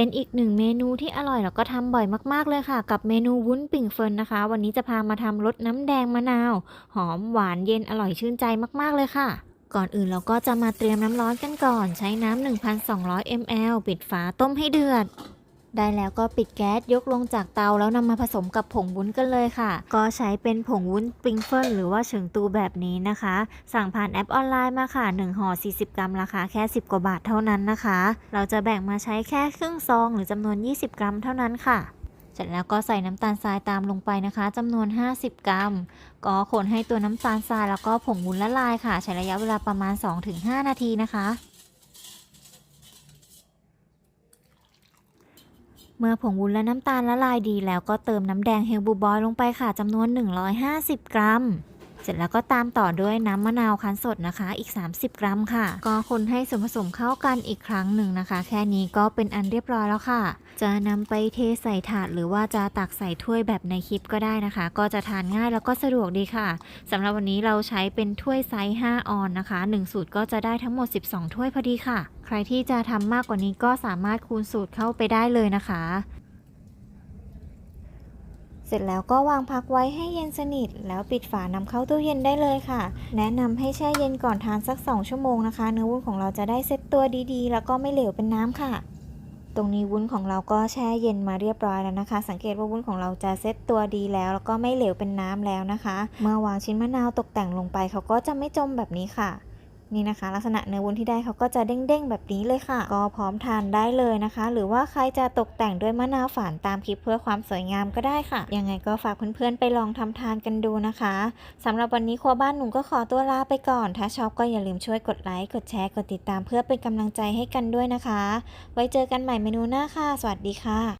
เป็นอีกหนึ่งเมนูที่อร่อยแล้วก็ทำบ่อยมากๆเลยค่ะ กับเมนูวุ้นปิ่งเฟินนะคะ วันนี้จะพามาทำรสน้ำแดงมะนาว หอมหวานเย็นอร่อยชื่นใจมากๆเลยค่ะ ก่อนอื่นเราก็จะมาเตรียมน้ำร้อนกันก่อน ใช้น้ำ 1,200 ml ปิดฝาต้มให้เดือด ได้แล้วก็ปิดแก๊สยกลงจากเตาแล้วนำมาผสมกับผงวุ้นกันเลยค่ะ ก็ใช้เป็นผงวุ้นปริงเฟิลหรือว่าเฉิงตูแบบนี้นะคะ สั่งผ่านแอปออนไลน์มาค่ะ1ห่อ40 กรัมราคาแค่ 10 กว่าบาทเท่านั้นนะคะ เราจะแบ่งมาใช้แค่ครึ่งซอง หรือจำนวน 20 กรัมเท่านั้นค่ะเสร็จแล้วก็ใส่น้ำตาลทรายตามลงไปนะคะจำนวน 50 กรัม ก็คนให้ตัวน้ำตาลทรายแล้วก็ผงวุ้นละลายค่ะ ใช้ระยะเวลาประมาณ 2-5 นาทีนะคะ เมื่อผงวุ้นและน้ำตาลละลายดีแล้วก็เติมน้ำแดงเฮลบูบอยลงไปค่ะจำนวน 150 กรัม เสร็จแล้วก็ตามต่อด้วยน้ำมะนาวคั้นสดนะคะอีก 30 กรัมค่ะ ก็คนให้ส่วนผสมเข้ากันอีกครั้งหนึ่งนะคะ แค่นี้ก็เป็นอันเรียบร้อยแล้วค่ะ จะนำไปเทใส่ถาดหรือว่าจะตักใส่ถ้วยแบบในคลิปก็ได้นะคะ ก็จะทานง่ายแล้วก็สะดวกดีค่ะสำหรับวันนี้เราใช้เป็นถ้วยไซส์5ออนนะคะ 1 สูตรก็จะได้ทั้งหมด 12 ถ้วยพอดีค่ะ ครที่จะทำมากกว่านี้ก็สามารถคูณสูตรเข้าไปได้เลยนะคะ เสร็จแล้วก็วางพักไว้ให้เย็นสนิท แล้วปิดฝานำเข้าตู้เย็นได้เลยค่ะ แนะนำให้แช่เย็นก่อนทานสัก 2 ชั่วโมงนะคะ เนื้อวุ้นของเราจะได้เซ็ตตัวดีๆ แล้วก็ไม่เหลวเป็นน้ำค่ะตรงนี้วุ้นของเราก็แช่เย็นมาเรียบร้อยแล้วนะคะ สังเกตว่าวุ้นของเราจะเซ็ตตัวดีแล้ว แล้วก็ไม่เหลวเป็นน้ำแล้วนะคะ เมื่อวางชิ้นมะนาวตกแต่งลงไปเขาก็จะไม่จมแบบนี้ค่ะ นี่นะคะ ลักษณะเนื้อวุ้นที่ได้เขาก็จะเด้งๆแบบนี้เลยค่ะ ก็พร้อมทานได้เลยนะคะ หรือว่าใครจะตกแต่งด้วยมะนาวฝานตามคลิปเพื่อความสวยงามก็ได้ค่ะยังไงก็ฝากเพื่อนๆไปลองทำทานกันดูนะคะสำหรับวันนี้ครัวบ้านหนุ่มก็ขอตัวลาไปก่อน ถ้าชอบก็อย่าลืมช่วยกดไลค์กดแชร์กดติดตามเพื่อเป็นกำลังใจให้กันด้วยนะคะ ไว้เจอกันใหม่เมนูหน้าค่ะ สวัสดีค่ะ